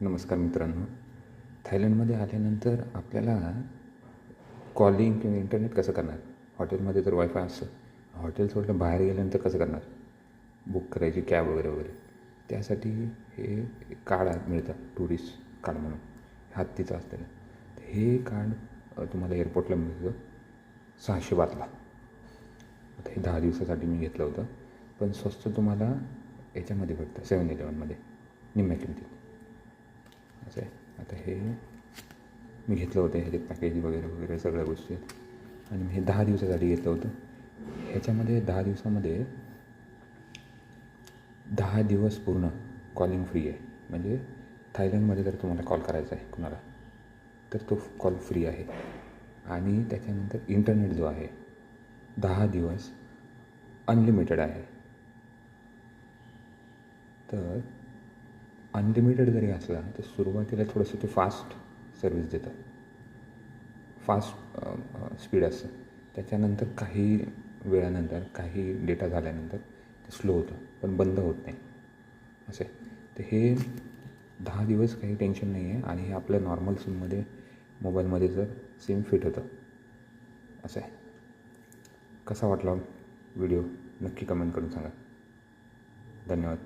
नमस्कार मित्रांनो. थायलंडमध्ये आल्यानंतर आपल्याला कॉलिंग किंवा इंटरनेट कसं करणार? हॉटेलमध्ये तर वायफाय असतं. हॉटेल सोडलं बाहेर गेल्यानंतर कसं करणार? बुक करायची कॅब वगैरे वगैरे. त्यासाठी हे कार्ड मिळतं टुरिस्ट कार्ड म्हणून. हत्तीचं असतं हे कार्ड तुम्हाला एअरपोर्टला मिळतं सहाशे बातला आता हे दहा दिवसासाठी मी घेतलं होतं. पण स्वस्त तुम्हाला याच्यामध्ये भेटतं सेवन इलेवनमध्ये निम्म्या किमतीत. आता हे मी घेतलं होतं ह्याचे पॅकेज वगैरे वगैरे सगळ्या गोष्टी आहेत. आणि मी हे दहा दिवसासाठी घेतलं होतं. ह्याच्यामध्ये दहा दिवसामध्ये दहा दिवस पूर्ण कॉलिंग फ्री आहे. म्हणजे थायलंडमध्ये जर तुम्हाला कॉल करायचा आहे कुणाला तर तो कॉल फ्री आहे. आणि त्याच्यानंतर इंटरनेट जो आहे दहा दिवस अनलिमिटेड आहे. तर अनलिमिटेड जरी असला तर सुरुवातीला थोडंसं ते फास्ट सर्विस देतं. फास्ट स्पीड असतं. त्याच्यानंतर काही वेळानंतर काही डेटा झाल्यानंतर ते स्लो होतं पण बंद होत नाही. असं. आहे तर हे दहा दिवस काही टेन्शन नाही आहे आणि हे आपल्या नॉर्मल सिममध्ये मोबाईलमध्ये जर सिम फिट होतं. असं. आहे कसा वाटला व्हिडिओ नक्की कमेंट करून सांगा. धन्यवाद.